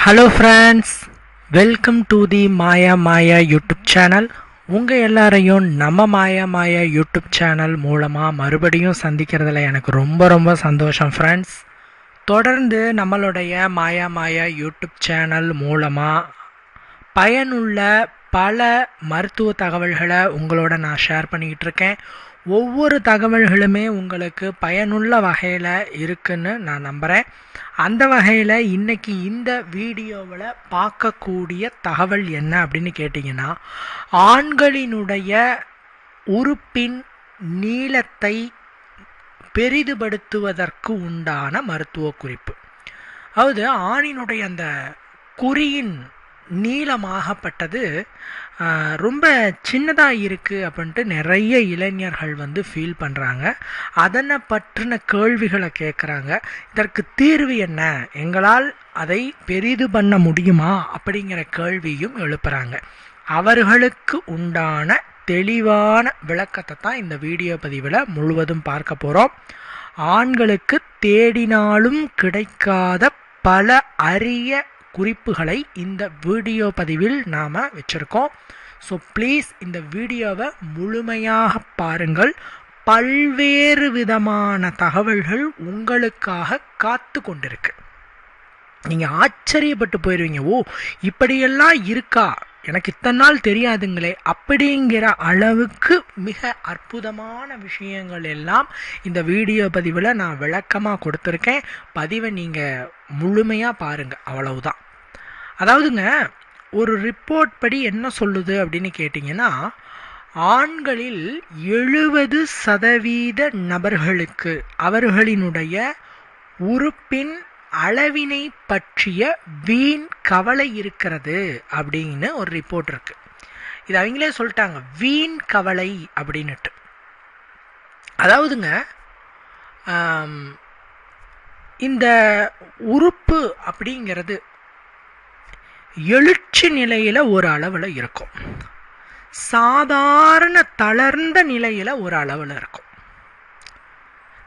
Hello friends welcome to the Maya Maya YouTube channel உங்கள் எல்லாரையும் நம்ம மாயா மாயா யூடியூப் சேனல் மூலமாக மறுபடியும் சந்திக்கிறதுல எனக்கு ரொம்ப ரொம்ப சந்தோஷம் ஃப்ரெண்ட்ஸ் தொடர்ந்து நம்மளுடைய மாயா மாயா யூடியூப் சேனல் மூலமாக பயனுள்ள பல மருத்துவ தகவல்களை உங்களோட நான் ஷேர் பண்ணிக்கிட்டு இருக்கேன். ஒவ்வொரு தகவல்களுமே உங்களுக்கு பயனுள்ள வகையில் இருக்குன்னு நான் நம்புகிறேன் அந்த வகையில் இன்றைக்கி இந்த வீடியோவில் பார்க்கக்கூடிய தகவல் என்ன அப்படின்னு கேட்டிங்கன்னா ஆண்களினுடைய உறுப்பின் நீளத்தை பெரிதுபடுத்துவதற்கு உண்டான மருத்துவ குறிப்பு. அதாவது ஆணினுடைய அந்த குறியின் நீளமாகப்பட்டது. ரொம்ப சின்னதாக இருக்குது அப்படின்ட்டு நிறைய இளைஞர்கள் வந்து ஃபீல் பண்ணுறாங்க அதனை பற்றின கேள்விகளை கேட்குறாங்க இதற்கு தீர்வு என்ன? எங்களால் அதை பெரிது பண்ண முடியுமா? அப்படிங்கிற கேள்வியும் எழுப்புகிறாங்க அவர்களுக்கு உண்டான தெளிவான விளக்கத்தை தான் இந்த வீடியோ பதிவில் முழுவதும் பார்க்க போகிறோம் ஆண்களுக்கு தேடினாலும் கிடைக்காத பல அரிய குறிப்புகளை இந்த வீடியோ பதிவில் நாம் வச்சுருக்கோம். ஸோ ப்ளீஸ் இந்த வீடியோவை முழுமையாக பாருங்கள். பல்வேறு விதமான தகவல்கள் உங்களுக்காக காத்து கொண்டிருக்கு. நீங்கள் ஆச்சரியப்பட்டு போயிடுவீங்க ஓ இப்படியெல்லாம் இருக்கா? எனக்கு இத்தனை நாள் தெரியாதுங்களே அப்படிங்கிற அளவுக்கு மிக அற்புதமான விஷயங்கள் எல்லாம் இந்த வீடியோ பதிவில் நான் விளக்கமாக கொடுத்துருக்கேன். பதிவை நீங்கள் முழுமையாக பாருங்கள் அவ்வளவுதான். அதாவதுங்க ஒரு ரிப்போர்ட் படி என்ன சொல்லுது அப்படின்னு கேட்டிங்கன்னா ஆண்களில் எழுபது சதவீத நபர்களுக்கு அவர்களினுடைய உறுப்பின் அளவினை பற்றிய வீண் கவலை இருக்கிறது அப்படின்னு ஒரு ரிப்போர்ட் இருக்கு. இது அவங்களே சொல்லிட்டாங்க வீண் கவலை அப்படின்னுட்டு. அதாவதுங்க இந்த உறுப்பு அப்படிங்கிறது எழுச்சி நிலையில் ஒரு அளவில் இருக்கும். சாதாரண தளர்ந்த நிலையில் ஒரு அளவில் இருக்கும்.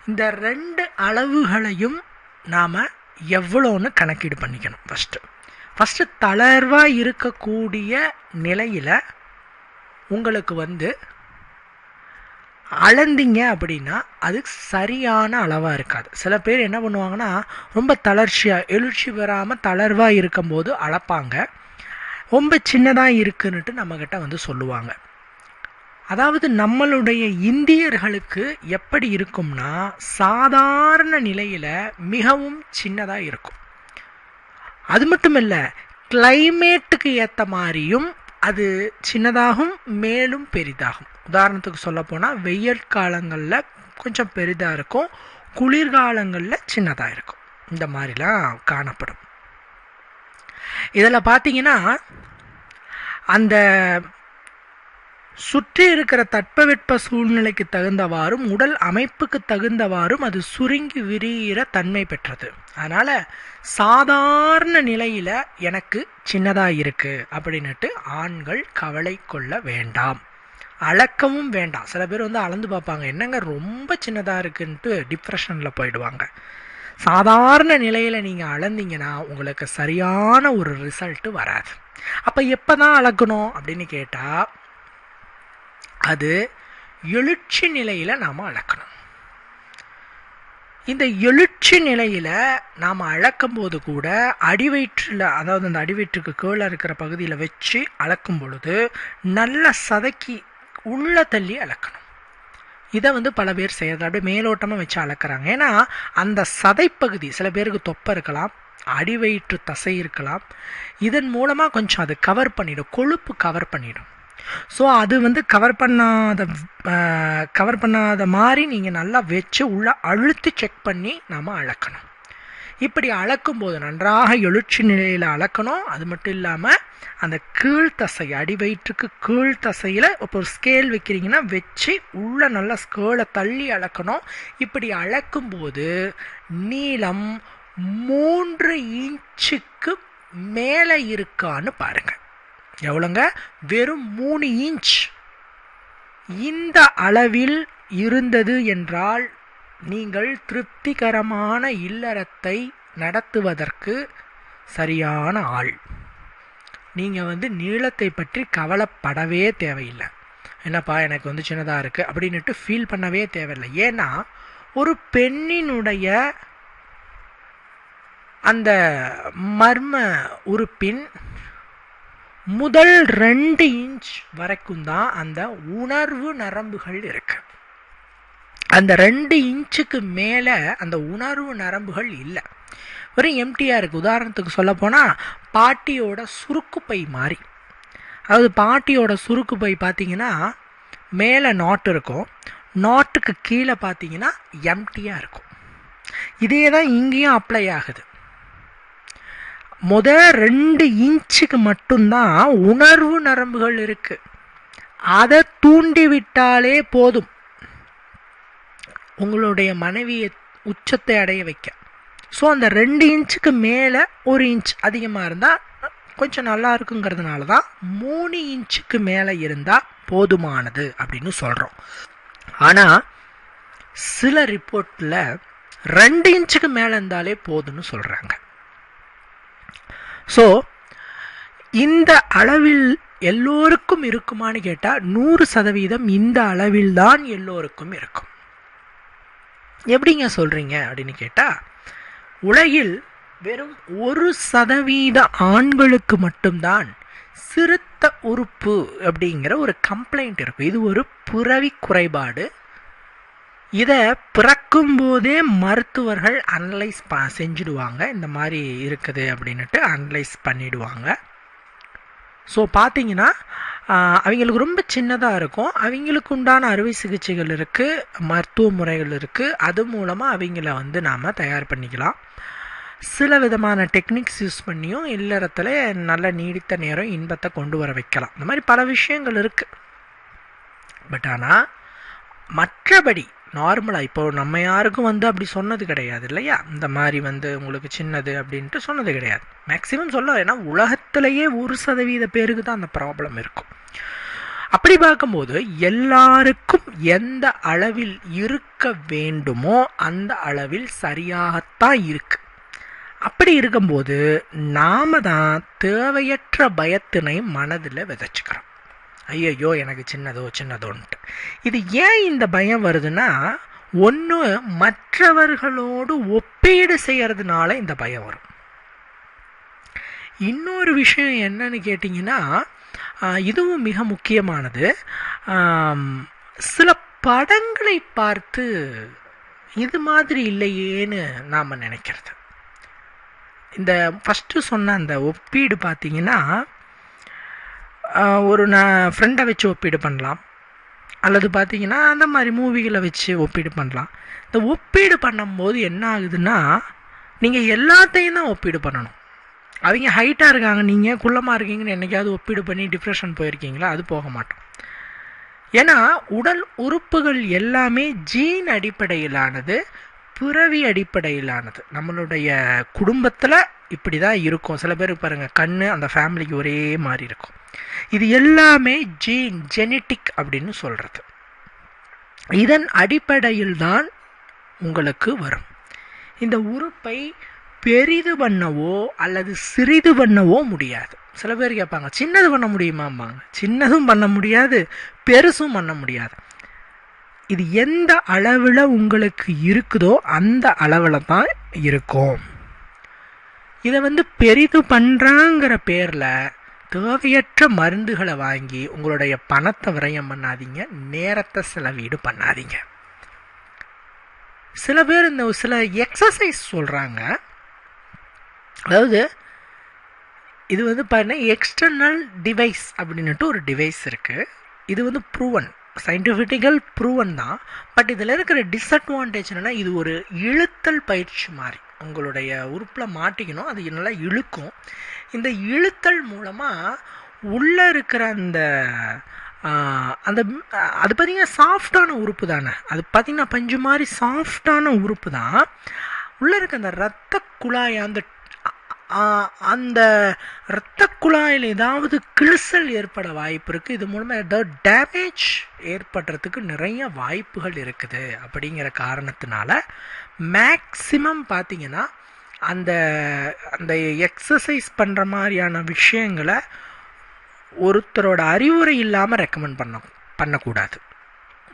இந்த ரெண்டு அளவுகளையும் நாம் எவ்வளோன்னு கணக்கீடு பண்ணிக்கணும் ஃபஸ்ட்டு ஃபஸ்ட்டு தளர்வாக இருக்கக்கூடிய நிலையில் உங்களுக்கு வந்து அளந்தீங்க அப்படின்னா அது சரியான அளவாக இருக்காது. சில பேர் என்ன பண்ணுவாங்கன்னா ரொம்ப தளர்ச்சியாக எழுச்சி பெறாமல் தளர்வாக இருக்கும்போது அளப்பாங்க. ரொம்ப சின்னதாக இருக்குன்னுட்டு நம்மக்கிட்ட வந்து சொல்லுவாங்க. அதாவது நம்மளுடைய இந்தியர்களுக்கு எப்படி இருக்கும்னா சாதாரண நிலையில் மிகவும் சின்னதாக இருக்கும். அது மட்டும் இல்லை கிளைமேட்டுக்கு ஏற்ற மாதிரியும் அது சின்னதாகும் மேலும் பெரிதாகும். உதாரணத்துக்கு சொல்ல போனால் வெயில் காலங்களில் கொஞ்சம் பெரிதாக இருக்கும் குளிர்காலங்களில் சின்னதாக இருக்கும். இந்த மாதிரிலாம் காணப்படும். இதில் பார்த்தீங்கன்னா அந்த சுற்றி இருக்கிற தட்பவெட்ப சூழ்நிலைக்கு தகுந்தவாறும் உடல் அமைப்புக்கு தகுந்தவாறும் அது சுருங்கி விரிகிற தன்மை பெற்றது. அதனால் சாதாரண நிலையில் எனக்கு சின்னதாக இருக்குது அப்படின்னுட்டு ஆண்கள் கவலை கொள்ள வேண்டாம். அளக்கவும் வேண்டாம். சில பேர் வந்து அளந்து பார்ப்பாங்க என்னங்க ரொம்ப சின்னதாக இருக்குன்ட்டு டிப்ரெஷனில் போயிடுவாங்க. சாதாரண நிலையில் நீங்கள் அளந்தீங்கன்னா உங்களுக்கு சரியான ஒரு ரிசல்ட்டு வராது. அப்போ எப்போ தான் அளக்கணும் அப்படின்னு கேட்டால் அது எழுச்சி நிலையில் நாம் அளக்கணும். இந்த எழுச்சி நிலையில் நாம் அளக்கும்போது கூட அடிவயிற்றில் அதாவது அந்த அடிவயிற்றுக்கு கீழே இருக்கிற பகுதியில் வச்சு அளக்கும் பொழுது நல்ல சதைக்கி உள்ளே தள்ளி அளக்கணும். இதை வந்து பல பேர் செய்கிறது அப்படியே மேலோட்டமாக வச்சு அளக்கிறாங்க. ஏன்னா அந்த சதைப்பகுதி சில பேருக்கு தொப்பை இருக்கலாம் அடிவயிற்று தசை இருக்கலாம் இதன் மூலமாக கொஞ்சம் அது கவர் பண்ணிடும் கொழுப்பு கவர் பண்ணிடும். ஸோ அது வந்து கவர் பண்ணாத கவர் பண்ணாத மாதிரி நீங்கள் நல்லா வச்சு உள்ளே அழுத்தி செக் பண்ணி நாம் அளக்கணும். இப்படி அளக்கும்போது நன்றாக எழுச்சி நிலையில் அளக்கணும். அது மட்டும் இல்லாமல் அந்த கீழ்த்தசை அடிவயிற்றுக்கு கீழ்த்தசையில் இப்போ ஒரு ஸ்கேல் வைக்கிறீங்கன்னா வச்சு உள்ளே நல்லா ஸ்கேலை தள்ளி அளக்கணும். இப்படி அளக்கும்போது நீளம் மூன்று இன்ச்சுக்கு மேலே இருக்கான்னு பாருங்கள் எவ்வளோங்க? வெறும் மூணு இன்ச் இந்த அளவில் இருந்தது என்றால் நீங்கள் திருப்திகரமான இல்லறத்தை நடத்துவதற்கு சரியான ஆள். நீங்கள் வந்து நீளத்தை பற்றி கவலைப்படவே தேவையில்லை. என்னப்பா எனக்கு வந்து சின்னதாக இருக்குது அப்படின்னுட்டு ஃபீல் பண்ணவே தேவையில்லை. ஏன்னா ஒரு பெண்ணினுடைய அந்த மர்ம உறுப்பின் முதல் ரெண்டு இன்ச் வரைக்கும் தான் அந்த உணர்வு நரம்புகள் இருக்கு. அந்த ரெண்டு இன்ச்சுக்கு மேலே அந்த உணர்வு நரம்புகள் இல்லை. வெறும் எம்டியாக இருக்குது உதாரணத்துக்கு சொல்ல போனால் பாட்டியோட சுருக்கு பை மாதிரி அதாவது பாட்டியோட சுருக்குப்பை பார்த்தீங்கன்னா மேலே நாட் இருக்கும். நாட்டுக்கு கீழே பார்த்தீங்கன்னா எம்டியாக இருக்கும். இதே தான் இங்கேயும் அப்ளை ஆகுது. முத ரெண்டு இன்ச்சுக்கு மட்டும்தான் உணர்வு நரம்புகள் இருக்கு. அதை தூண்டி விட்டாலே போதும். உங்களுடைய மனைவியை உச்சத்தை அடைய வைக்க. ஸோ அந்த ரெண்டு இன்ச்சுக்கு மேலே ஒரு இன்ச் அதிகமாக இருந்தால் கொஞ்சம் நல்லா இருக்குங்கிறதுனால தான் மூணு இன்ச்சுக்கு மேலே இருந்தால் போதுமானது அப்படின்னு சொல்கிறோம் ஆனால் சில ரிப்போர்ட்டில் ரெண்டு இன்ச்சுக்கு மேலே இருந்தாலே போதும்னு சொல்கிறாங்க ஸோ இந்த அளவில் எல்லோருக்கும் இருக்குமான்னு கேட்டால் நூறு சதவீதம் இந்த அளவில் தான் எல்லோருக்கும் இருக்கும். எப்படிங்க சொல்கிறீங்க அப்படின்னு கேட்டால் உலகில் வெறும் ஒரு சதவீத ஆண்களுக்கு மட்டும்தான் சிறுத்த உறுப்பு அப்படிங்கிற ஒரு கம்ப்ளைண்ட் இருக்கும் இது ஒரு புறவி குறைபாடு. இதை பிறக்கும் போதே மருத்துவர்கள் அனலைஸ் ப செஞ்சுடுவாங்க. இந்த மாதிரி இருக்குது அப்படின்ட்டு அனலைஸ் பண்ணிடுவாங்க. ஸோ பார்த்தீங்கன்னா அவங்களுக்கு ரொம்ப சின்னதாக இருக்கும். அவங்களுக்கு உண்டான அறுவை சிகிச்சைகள் இருக்குது மருத்துவ முறைகள் இருக்குது அது மூலமாக அவங்கள வந்து நாம் தயார் பண்ணிக்கலாம். சில விதமான டெக்னிக்ஸ் யூஸ் பண்ணியும் இல்லறத்தில் நல்ல நீடித்த நேரம் இன்பத்தை கொண்டு வர வைக்கலாம். இந்த மாதிரி பல விஷயங்கள் இருக்குது பட் ஆனால் மற்றபடி நார்மலாக இப்போ நம்ம யாருக்கும் வந்து அப்படி சொன்னது கிடையாது இல்லையா? இந்த மாதிரி வந்து உங்களுக்கு சின்னது அப்படின்ட்டு சொன்னது கிடையாது. மேக்ஸிமம் சொல்ல ஏன்னா உலகத்திலேயே ஒரு சதவீத பேருக்கு தான் அந்த ப்ராப்ளம் இருக்கும். அப்படி பார்க்கும்போது எல்லாருக்கும் எந்த அளவில் இருக்க வேண்டுமோ அந்த அளவில் சரியாகத்தான் இருக்கு. அப்படி இருக்கும்போது நாம தான் தேவையற்ற பயத்தினை மனதில் விதைச்சுக்கிறோம். ஐயையோ எனக்கு சின்னதோ சின்னதோன்ட்டு. இது ஏன் இந்த பயம் வருதுன்னா ஒன்று மற்றவர்களோடு ஒப்பீடு செய்கிறதுனால இந்த பயம் வரும். இன்னொரு விஷயம் என்னன்னு கேட்டிங்கன்னா இதுவும் மிக முக்கியமானது. சில படங்களை பார்த்து இது மாதிரி இல்லையேன்னு நாம் நினைக்கிறது. இந்த ஃபஸ்ட்டு சொன்ன அந்த ஒப்பீடு பார்த்தீங்கன்னா ஒரு நான் ஃப்ரெண்டை வச்சு ஒப்பீடு பண்ணலாம். அல்லது பார்த்தீங்கன்னா அந்த மாதிரி மூவிகளை வச்சு ஒப்பீடு பண்ணலாம். இந்த ஒப்பீடு பண்ணும்போது என்ன ஆகுதுன்னா நீங்கள் எல்லாத்தையும் தான் ஒப்பீடு பண்ணணும். அவங்க ஹைட்டாக இருக்காங்க நீங்கள் குள்ளமாக இருக்கீங்கன்னு என்னைக்காவது ஒப்பீடு பண்ணி டிப்ரெஷன் போயிருக்கீங்களா? அது போக மாட்டோம். ஏன்னா உடல் உறுப்புகள் எல்லாமே ஜீன் அடிப்படையிலானது பிறவி அடிப்படையிலானது. நம்மளுடைய குடும்பத்தில் இப்படி தான் இருக்கும். சில பேருக்கு பாருங்கள் கண் அந்த ஃபேமிலிக்கு ஒரே மாதிரி இருக்கும். இது எல்லாமே ஜீன் ஜெனட்டிக் அப்படின்னு சொல்கிறது இதன் அடிப்படையில் தான் உங்களுக்கு வரும். இந்த உறுப்பை பெரிது பண்ணவோ அல்லது சிறிது பண்ணவோ முடியாது. சில பேர் கேட்பாங்க சின்னது பண்ண முடியுமாம்பாங்க. சின்னதும் பண்ண முடியாது பெருசும் பண்ண முடியாது. இது எந்த அளவில் உங்களுக்கு இருக்குதோ அந்த அளவில் தான் இருக்கும். இதை வந்து பெரிது பண்ணுறாங்கிற பேரில் தேவையற்ற மருந்துகளை வாங்கி உங்களுடைய பணத்தை விரயம் பண்ணாதீங்க நேரத்தை செலவீடு பண்ணாதீங்க. சில பேர் இந்த சில எக்ஸசைஸ் சொல்கிறாங்க அதாவது இது வந்து பார்த்தீங்கன்னா எக்ஸ்டர்னல் டிவைஸ் அப்படின்ட்டு ஒரு டிவைஸ் இருக்குது இது வந்து ப்ரூவன் சயின்டிஃபிக்கல் ப்ரூவன் தான் பட் இதில் இருக்கிற டிஸ்அட்வான்டேஜ் என்னென்னா இது ஒரு இழுத்தல் பயிற்சி மாதிரி. உங்களுடைய உறுப்பில் மாட்டிக்கணும் அது நல்லா இழுக்கும். இந்த இழுத்தல் மூலமாக உள்ளே இருக்கிற அந்த அந்த அது பார்த்திங்கன்னா சாஃப்டான உறுப்பு தானே. அது பார்த்திங்கன்னா பஞ்சு மாதிரி சாஃப்டான உறுப்பு தான். உள்ளே இருக்க அந்த இரத்த குழாய் அந்த அந்த இரத்த குழாயில் ஏதாவது கிழிசல் ஏற்பட வாய்ப்பு இருக்குது இது மூலமாக ஏதாவது டேமேஜ் ஏற்படுறதுக்கு நிறைய வாய்ப்புகள் இருக்குது அப்படிங்கிற காரணத்தினால மேக்சிமம் பார்த்தீங்கன்னா அந்த அந்த எக்ஸசைஸ் பண்ணுற மாதிரியான விஷயங்களை ஒருத்தரோட அறிவுரை இல்லாமல் ரெக்கமெண்ட் பண்ண பண்ணக்கூடாது.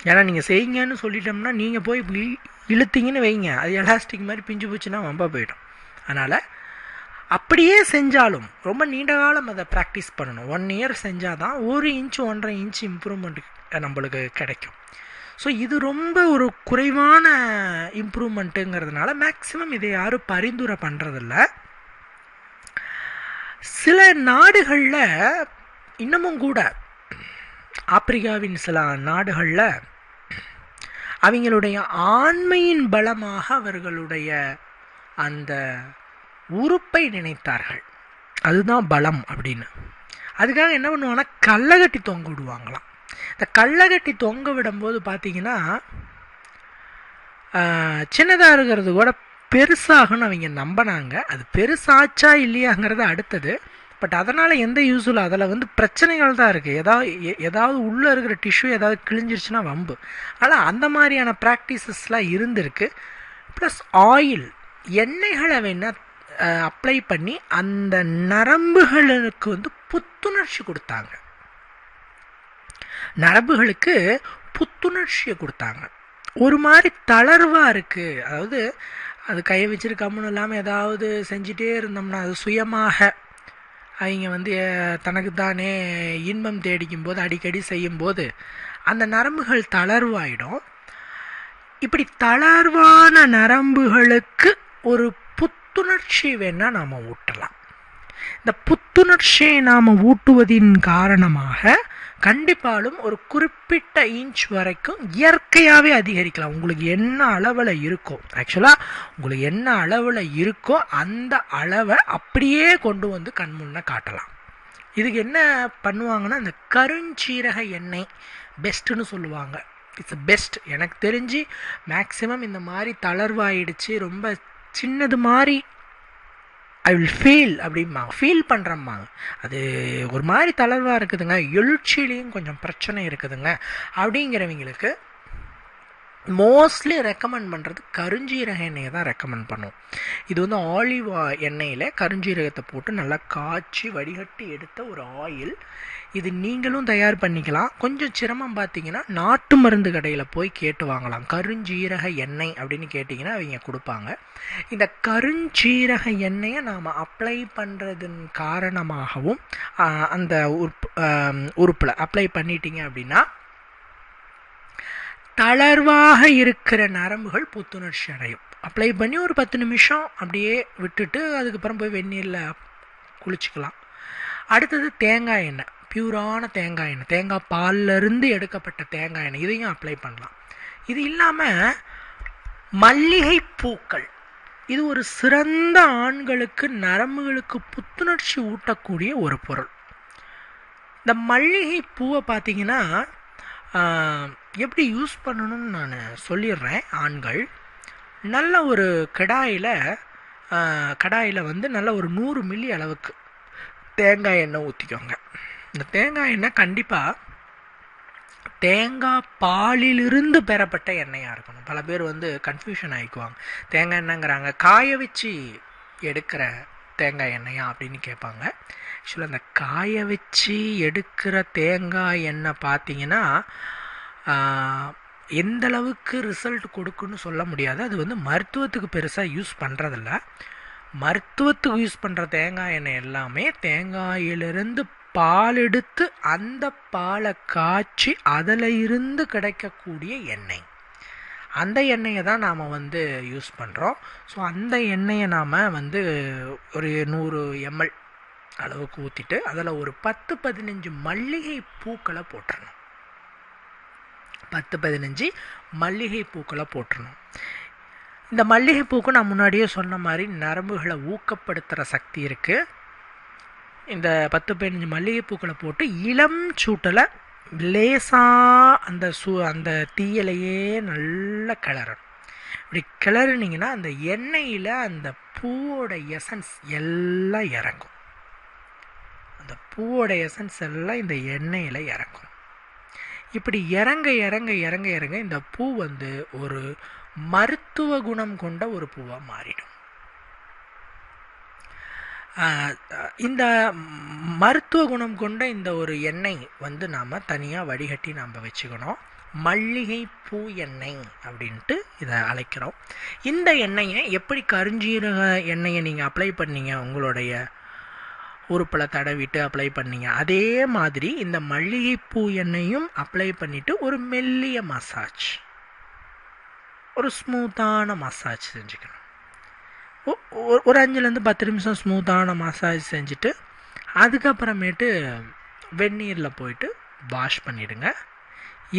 ஏன்னா நீங்கள் செய்யுங்கன்னு சொல்லிட்டோம்னா நீங்கள் போய் இப்படி இழுத்தீங்கன்னு வைங்க. அது எலாஸ்டிக் மாதிரி பிஞ்சு போச்சுன்னா வம்பா போயிடும். அதனால் அப்படியே செஞ்சாலும் ரொம்ப நீண்ட காலம் அதை ப்ராக்டிஸ் பண்ணணும். ஒன் இயர் செஞ்சால் தான் ஒரு இன்ச் ஒன்றரை இன்ச் இம்ப்ரூவ்மெண்ட் நம்மளுக்கு கிடைக்கும். ஸோ இது ரொம்ப ஒரு குறைவான இம்ப்ரூவ்மெண்ட்டுங்கிறதுனால மேக்ஸிமம் இதை யாரும் பரிந்துரை பண்ணுறதில்ல சில நாடுகளில் இன்னமும் கூட ஆப்பிரிக்காவின் சில நாடுகளில் அவங்களுடைய ஆண்மையின் பலமாக அவர்களுடைய அந்த உறுப்பை நினைத்தார்கள். அதுதான் பலம் அப்படின்னு. அதுக்காக என்ன பண்ணுவாங்கன்னா கள்ளகட்டி தொங்க விடுவாங்களாம். இந்த கள்ளகட்டி தொங்க விடும்போது பார்த்தீங்கன்னா சின்னதாக இருக்கிறது கூட பெருசாகும்னு அவங்க நம்பினாங்க. அது பெருசாச்சா இல்லையாங்கிறது அடுத்தது. பட் அதனால் எந்த யூஸும் அதில் வந்து பிரச்சனைகள் தான் இருக்குது ஏதாவது ஏதாவது உள்ளே இருக்கிற டிஷ்யூ ஏதாவது கிழிஞ்சிருச்சுன்னா வம்பு. ஆனால் அந்த மாதிரியான ப்ராக்டிசஸ்லாம் இருந்திருக்கு. ப்ளஸ் ஆயில் எண்ணெய்களை வேணால் அப்ளை பண்ணி அந்த நரம்புகளுக்கு வந்து புத்துணர்ச்சி கொடுத்தாங்க. நரம்புகளுக்கு புத்துணர்ச்சியை கொடுத்தாங்க. ஒரு மாதிரி தளர்வாக இருக்குது அதாவது அது கையை வச்சிருக்காமனு இல்லாமல் ஏதாவது செஞ்சிட்டே இருந்தோம்னா அது சுயமாக அவங்க வந்து தனக்கு தானே இன்பம் தேடிக்கும் போது அடிக்கடி செய்யும்போது அந்த நரம்புகள் தளர்வாயிடும். இப்படி தளர்வான நரம்புகளுக்கு ஒரு புத்துணர்ச்சி வேணால் நாம் ஊட்டலாம். இந்த புத்துணர்ச்சியை நாம் ஊட்டுவதின் காரணமாக கண்டிப்பாலும் ஒரு குறிப்பிட்ட இன்ச் வரைக்கும் இயற்கையாகவே அதிகரிக்கலாம். உங்களுக்கு என்ன அளவில் இருக்கோ ஆக்சுவலாக உங்களுக்கு என்ன அளவில் இருக்கோ அந்த அளவை அப்படியே கொண்டு வந்து கண்முன்ன காட்டலாம். இதுக்கு என்ன பண்ணுவாங்கன்னா இந்த கருஞ்சீரக எண்ணெய் பெஸ்ட்டுன்னு சொல்லுவாங்க. இட்ஸ் பெஸ்ட் எனக்கு தெரிஞ்சு மேக்ஸிமம் இந்த மாதிரி தளர்வாயிடுச்சு ரொம்ப சின்னது மாதிரி ஐ வில் ஃபீல் அப்படிம்பாங்க. ஃபீல் பண்ணுறம்மாங்க அது ஒரு மாதிரி தளர்வாக இருக்குதுங்க. எழுச்சியிலையும் கொஞ்சம் பிரச்சனை இருக்குதுங்க. அப்படிங்கிறவங்களுக்கு மோஸ்ட்லி ரெக்கமெண்ட் பண்ணுறது கருஞ்சீரக எண்ணெயை தான் ரெக்கமெண்ட் பண்ணும். இது வந்து ஆலிவ் எண்ணெயில் கருஞ்சீரகத்தை போட்டு நல்லா காய்ச்சி வடிகட்டி எடுத்த ஒரு ஆயில் இது நீங்களும் தயார் பண்ணிக்கலாம். கொஞ்சம் சிரமம் பார்த்தீங்கன்னா நாட்டு மருந்து கடையில் போய் கேட்டு வாங்கலாம். கருஞ்சீரக எண்ணெய் அப்படின்னு கேட்டிங்கன்னா அவங்க கொடுப்பாங்க. இந்த கருஞ்சீரக எண்ணெயை நாம் அப்ளை பண்ணுறதன் காரணமாகவும் அந்த உறுப்பு உறுப்பில் அப்ளை பண்ணிட்டீங்க அப்படின்னா தளர்வாக இருக்கிற நரம்புகள் புத்துணர்ச்சி அடையும். அப்ளை பண்ணி ஒரு பத்து நிமிஷம் அப்படியே விட்டுட்டு அதுக்கப்புறம் போய் வெந்நீரில் குளிச்சுக்கலாம். அடுத்தது தேங்காய் எண்ணெய் பியூரான தேங்காய் எண்ணெய் தேங்காய் பால்லேருந்து எடுக்கப்பட்ட தேங்காய் எண்ணெய் இதையும் அப்ளை பண்ணலாம். இது இல்லாமல் மல்லிகை பூக்கள் இது ஒரு சிறந்த ஆண்களுக்கு நரம்புகளுக்கு புத்துணர்ச்சி ஊட்டக்கூடிய ஒரு பொருள். இந்த மல்லிகை பூவை பார்த்தீங்கன்னா எப்படி யூஸ் பண்ணணும்னு நான் சொல்லிடுறேன் ஆண்கள். நல்ல ஒரு கடாயில் கடாயில் வந்து நல்ல ஒரு நூறு மில்லி அளவுக்கு தேங்காய் எண்ணெய் ஊற்றிக்கோங்க இந்த தேங்காய் எண்ணெய் கண்டிப்பாக தேங்காய் பாலிலிருந்து பெறப்பட்ட எண்ணெயாக இருக்கணும். பல பேர் வந்து கன்ஃபியூஷன் ஆகிக்குவாங்க தேங்காய் எண்ணெய்ங்கிறாங்க காய வச்சு எடுக்கிற தேங்காய் எண்ணெயா? அப்படின்னு கேட்பாங்க. ஆக்சுவலாக அந்த காய வச்சு எடுக்கிற தேங்காய் எண்ணெய் பார்த்தீங்கன்னா எந்த அளவுக்கு ரிசல்ட் கொடுக்குன்னு சொல்ல முடியாது. அது வந்து மருத்துவத்துக்கு பெருசாக யூஸ் பண்ணுறதில்ல மருத்துவத்துக்கு யூஸ் பண்ணுற தேங்காய் எண்ணெய் எல்லாமே தேங்காயிலிருந்து பால் எடுத்து அந்த பாலை காய்ச்சி அதில் இருந்து கிடைக்கக்கூடிய எண்ணெய். அந்த எண்ணெயை தான் நாம் வந்து யூஸ் பண்ணுறோம் ஸோ அந்த எண்ணெயை நாம் வந்து ஒரு நூறு எம்எல் அளவுக்கு ஊற்றிட்டு அதில் ஒரு பத்து பதினஞ்சு மல்லிகை பூக்களை போட்டுடணும் பத்து பதினஞ்சு மல்லிகை பூக்களை போட்டுடணும் இந்த மல்லிகை பூக்கு நான் முன்னாடியே சொன்ன மாதிரி நரம்புகளை ஊக்கப்படுத்துகிற சக்தி இருக்குது இந்த பத்து பதினஞ்சு மல்லிகை பூக்களை போட்டு இளம் சூட்டில் லேசாக அந்த சூ அந்த தீயலையே நல்லா கிளறணும். இப்படி கிளறினீங்கன்னா அந்த எண்ணெயில் அந்த பூவோட எசன்ஸ் எல்லாம் இறங்கும். அந்த பூவோட எசன்ஸ் எல்லாம் இந்த எண்ணெயில் இறங்கும். இப்படி இறங்க இறங்க இறங்க இறங்க இந்த பூ வந்து ஒரு மருத்துவ குணம் கொண்ட ஒரு பூவாக மாறிடும். இந்த மருத்துவ குணம் கொண்ட இந்த ஒரு எண்ணெய் வந்து நாம் தனியாக வடிகட்டி நாம் வச்சுக்கணும். மல்லிகை பூ எண்ணெய் அப்படின்ட்டு இதை அழைக்கிறோம். இந்த எண்ணெயை எப்படி கருஞ்சீரக எண்ணெயை நீங்கள் அப்ளை பண்ணீங்க? உங்களுடைய உறுப்பில் தடவிட்டு அப்ளை பண்ணீங்க. அதே மாதிரி இந்த மல்லிகைப்பூ எண்ணெயும் அப்ளை பண்ணிவிட்டு ஒரு மெல்லிய மசாஜ் ஒரு ஸ்மூத்தான மசாஜ் செஞ்சுக்கணும். ஒரு அஞ்சுலேருந்து பத்து நிமிஷம் ஸ்மூத்தான மசாஜ் செஞ்சுட்டு அதுக்கப்புறமேட்டு வெந்நீரில் போயிட்டு வாஷ் பண்ணிவிடுங்க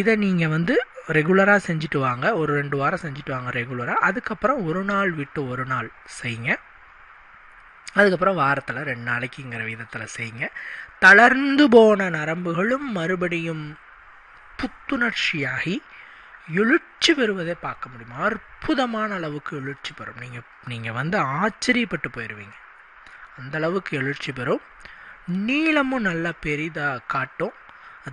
இதை நீங்கள் வந்து ரெகுலராக செஞ்சுட்டு வாங்க. ஒரு ரெண்டு வாரம் செஞ்சுட்டு வாங்க ரெகுலராக அதுக்கப்புறம் ஒரு நாள் விட்டு ஒரு நாள் செய்யுங்க. அதுக்கப்புறம் வாரத்தில் ரெண்டு நாளைக்குங்கிற விதத்தில் செய்யுங்க. தளர்ந்து போன நரம்புகளும் மறுபடியும் புத்துணர்ச்சியாகி எழுச்சி பெறுவதை பார்க்க முடியும். அற்புதமான அளவுக்கு எழுச்சி பெறும். நீங்கள் நீங்கள் வந்து ஆச்சரியப்பட்டு போயிடுவீங்க அந்த அளவுக்கு எழுச்சி பெறும். நீளமும் நல்லா பெரிதாக காட்டும்.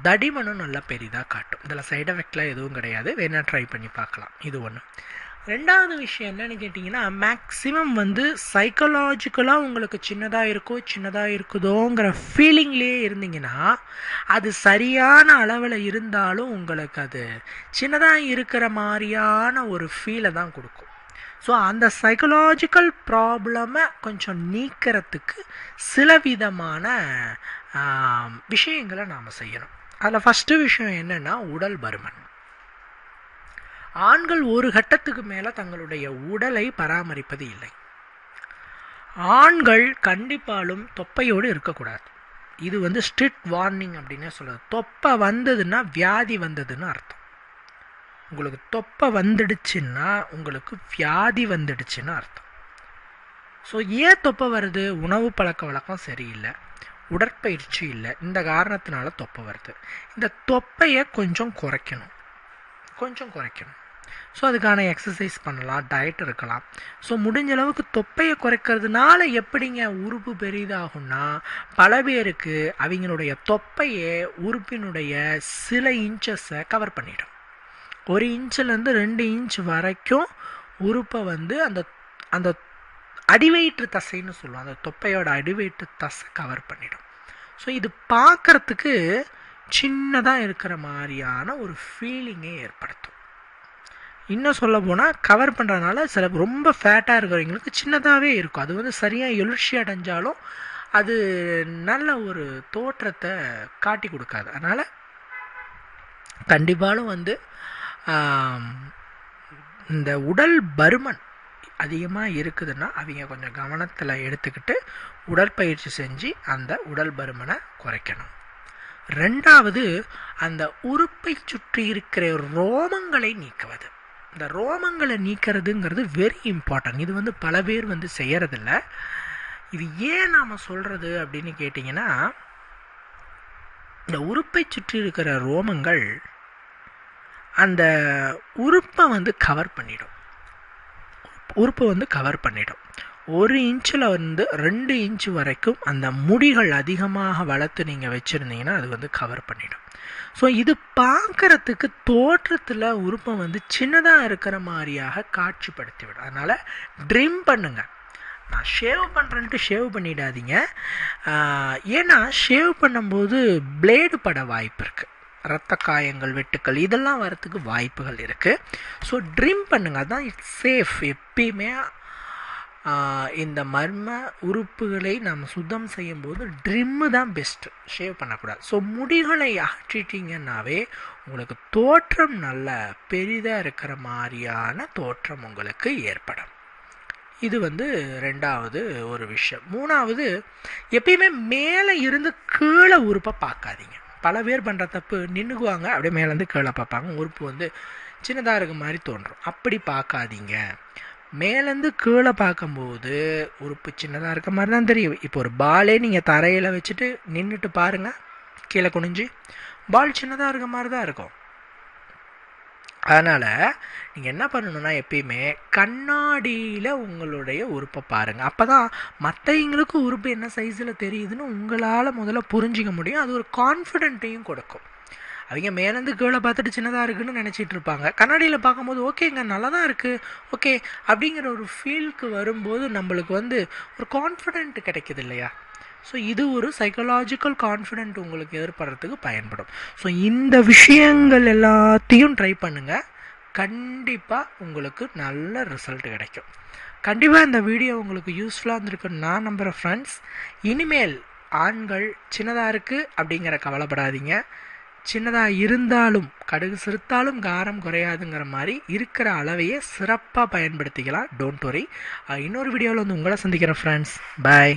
தடிமனும் நல்லா பெரிதாக காட்டும். இதில் சைடு எஃபெக்ட்லாம் எதுவும் கிடையாது. வேணால் ட்ரை பண்ணி பார்க்கலாம். இது ஒன்று ரெண்டாவது விஷயம் என்னன்னு கேட்டிங்கன்னா மேக்ஸிமம் வந்து சைக்கலாஜிக்கலாக உங்களுக்கு சின்னதாக இருக்கோ சின்னதாக இருக்குதோங்கிற ஃபீலிங்லேயே இருந்தீங்கன்னா அது சரியான அளவில் இருந்தாலும் உங்களுக்கு அது சின்னதாக இருக்கிற மாதிரியான ஒரு ஃபீலை தான் கொடுக்கும். ஸோ அந்த சைக்கலாஜிக்கல் ப்ராப்ளமை கொஞ்சம் நீக்கிறதுக்கு சில விதமான விஷயங்களை நாம் செய்யணும். அதில் ஃபஸ்ட்டு விஷயம் என்னென்னா உடல் பருமன். ஆண்கள் ஒரு கட்டத்துக்கு மேலே தங்களுடைய உடலை பராமரிப்பது இல்லை. ஆண்கள் கண்டிப்பாலும் தொப்பையோடு இருக்கக்கூடாது. இது வந்து ஸ்ட்ரிக்ட் வார்னிங் அப்படின்னே சொல்லுது தொப்பை வந்ததுன்னா வியாதி வந்ததுன்னு அர்த்தம். உங்களுக்கு தொப்பை வந்துடுச்சுன்னா உங்களுக்கு வியாதி வந்துடுச்சுன்னு அர்த்தம். ஸோ ஏன் தொப்பை வருது? உணவு பழக்க வழக்கம் சரியில்லை. உடற்பயிற்சி இல்லை. இந்த காரணத்தினால தொப்பை வருது. இந்த தொப்பையை கொஞ்சம் குறைக்கணும். கொஞ்சம் குறைக்கணும். ஸோ அதுக்கான எக்ஸசைஸ் பண்ணலாம் டயட் இருக்கலாம். ஸோ முடிஞ்ச அளவுக்கு தொப்பையை குறைக்கிறதுனால எப்படிங்க உறுப்பு பெரிதாகும்னா பல பேருக்கு அவங்களுடைய தொப்பையே உறுப்பினுடைய சில இன்ச்சஸை கவர் பண்ணிடும். ஒரு இன்ச்சிலேருந்து ரெண்டு இன்ச் வரைக்கும் உறுப்பை வந்து அந்த அந்த அடிவயிற்று தசைன்னு சொல்லுவோம். அந்த தொப்பையோட அடிவயிற்று தசை கவர் பண்ணிடும். ஸோ இது பார்க்கறதுக்கு சின்னதாக இருக்கிற மாதிரியான ஒரு ஃபீலிங்கை ஏற்படுத்தும். இன்னும் சொல்ல போனால் கவர் பண்ணுறதுனால சில ரொம்ப ஃபேட்டாக இருக்கிறவங்களுக்கு சின்னதாகவே இருக்கும். அது வந்து சரியாக எழுச்சி அடைஞ்சாலும் அது நல்ல ஒரு தோற்றத்தை காட்டி கொடுக்காது. அதனால் கண்டிப்பாலும் வந்து இந்த உடல் பருமன் அதிகமாக இருக்குதுன்னா அவங்க கொஞ்சம் கவனத்தில் எடுத்துக்கிட்டு உடற்பயிற்சி செஞ்சு அந்த உடல் பருமனை குறைக்கணும். ரெண்டாவது அந்த உறுப்பை சுற்றி இருக்கிற ரோமங்களை நீக்குவது. இந்த ரோமங்களை நீக்கிறதுங்கிறது வெரி இம்பார்ட்டன்ட் இது வந்து பல பேர் வந்து செய்கிறதில்ல இது ஏன் நாம் சொல்கிறது அப்படின்னு கேட்டிங்கன்னா இந்த உறுப்பை சுற்றி இருக்கிற ரோமங்கள் அந்த உறுப்பை வந்து கவர் பண்ணிடும். உறுப்பை வந்து கவர் பண்ணிடும். ஒரு இன்ச்சில் வந்து ரெண்டு இன்ச் வரைக்கும் அந்த முடிகள் அதிகமாக வளர்த்து நீங்கள் வச்சுருந்தீங்கன்னா அது வந்து கவர் பண்ணிடும். ஸோ இது பார்க்குறதுக்கு தோற்றத்தில் உறுப்பம் வந்து சின்னதாக இருக்கிற மாதிரியாக காட்சிப்படுத்தி விடும் அதனால் ட்ரிம் பண்ணுங்கள் நான் ஷேவ் பண்ணுறேன்ட்டு ஷேவ் பண்ணிடாதீங்க. ஏன்னா ஷேவ் பண்ணும்போது பிளேடு பட வாய்ப்பு இருக்குது ரத்த காயங்கள் வெட்டுக்கள் இதெல்லாம் வரத்துக்கு வாய்ப்புகள் இருக்குது ஸோ ட்ரிம் பண்ணுங்கள் அதுதான் இட்ஸ் சேஃப் எப்பயுமே இந்த மர்ம உறுப்புகளை நம்ம சுத்தம் செய்யும்போது ட்ரிம்மு தான் பெஸ்ட்டு ஷேவ் பண்ணக்கூடாது. ஸோ முடிகளை அகற்றிட்டீங்கன்னாவே உங்களுக்கு தோற்றம் நல்ல பெரிதாக இருக்கிற மாதிரியான தோற்றம் உங்களுக்கு ஏற்படும். இது வந்து ரெண்டாவது ஒரு விஷயம். மூணாவது எப்பயுமே மேலே இருந்து கீழே உறுப்பை பார்க்காதீங்க. பல பேர் பண்ணுற தப்பு நின்றுக்குவாங்க அப்படியே மேலேருந்து கீழே பார்ப்பாங்க. உறுப்பு வந்து சின்னதாக இருக்க மாதிரி தோன்றும். அப்படி பார்க்காதீங்க. மேலேருந்து கீழே பார்க்கும்போது உறுப்பு சின்னதாக இருக்க மாதிரி தான் தெரியும். இப்போ ஒரு பாலே நீங்கள் தரையில் வச்சுட்டு நின்றுட்டு பாருங்கள் கீழே குனிஞ்சு பால் சின்னதாக இருக்க மாதிரி தான் இருக்கும். அதனால் நீங்கள் என்ன பண்ணணும்னா எப்பயுமே கண்ணாடியில் உங்களுடைய உறுப்பை பாருங்கள் அப்போ தான் மற்றவங்களுக்கு உறுப்பு என்ன சைஸில் தெரியுதுன்னு உங்களால் முதல்ல புரிஞ்சிக்க முடியும். அது ஒரு கான்ஃபிடென்ட்டையும் கொடுக்கும். அவங்க மேலேருந்து கீழே பார்த்துட்டு சின்னதாக இருக்குன்னு நினச்சிட்டு இருப்பாங்க. கண்ணாடியில் பார்க்கும்போது ஓகேங்க நல்லா தான் இருக்குது ஓகே அப்படிங்கிற ஒரு ஃபீலுக்கு வரும்போது நம்மளுக்கு வந்து ஒரு கான்ஃபிடென்ட் கிடைக்குது இல்லையா? ஸோ இது ஒரு சைக்கலாஜிக்கல் கான்ஃபிடென்ட் உங்களுக்கு ஏற்படுறதுக்கு பயன்படும். ஸோ இந்த விஷயங்கள் எல்லாத்தையும் ட்ரை பண்ணுங்கள் கண்டிப்பாக உங்களுக்கு நல்ல ரிசல்ட் கிடைக்கும். கண்டிப்பாக இந்த வீடியோ உங்களுக்கு யூஸ்ஃபுல்லாக இருந்திருக்குன்னு நான் நம்புகிறேன் ஃப்ரெண்ட்ஸ் இனிமேல் ஆண்கள் சின்னதாக இருக்குது அப்படிங்கிற கவலைப்படாதீங்க. சின்னதாக இருந்தாலும் கடுகு சிறுத்தாலும் காரம் குறையாதுங்கிற மாதிரி இருக்கிற அளவையே சிறப்பாக பயன்படுத்திக்கலாம். டோன்ட் வரி இன்னொரு வீடியோவில் வந்து உங்களை சந்திக்கிறேன் ஃப்ரெண்ட்ஸ் பாய்